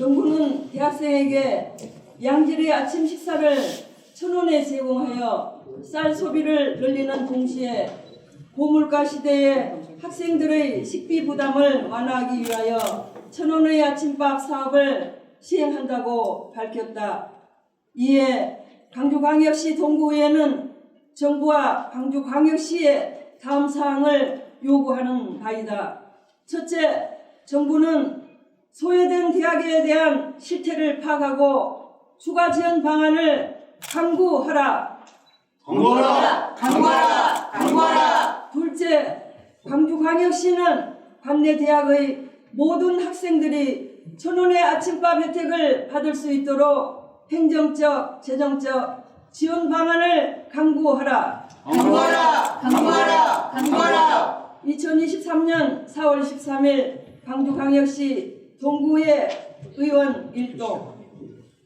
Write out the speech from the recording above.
정부는 대학생에게 양질의 아침 식사를 천 원에 제공하여 쌀 소비를 늘리는 동시에 고물가 시대에 학생들의 식비 부담을 완화하기 위하여 천 원의 아침밥 사업을 시행한다고 밝혔다. 이에 광주광역시 동구의회는 정부와 광주광역시에 다음 사항을 요구하는 바이다. 첫째, 정부는 소외된 대학에 대한 실태를 파악하고 추가 지원 방안을 강구하라. 강구하라! 강구하라! 강구하라! 둘째, 광주광역시는 관내 대학의 모든 학생들이 천원의 아침밥 혜택을 받을 수 있도록 행정적, 재정적 지원 방안을 강구하라. 강구하라! 강구하라! 강구하라! 2023년 4월 13일 광주광역시 동구의 의원 일동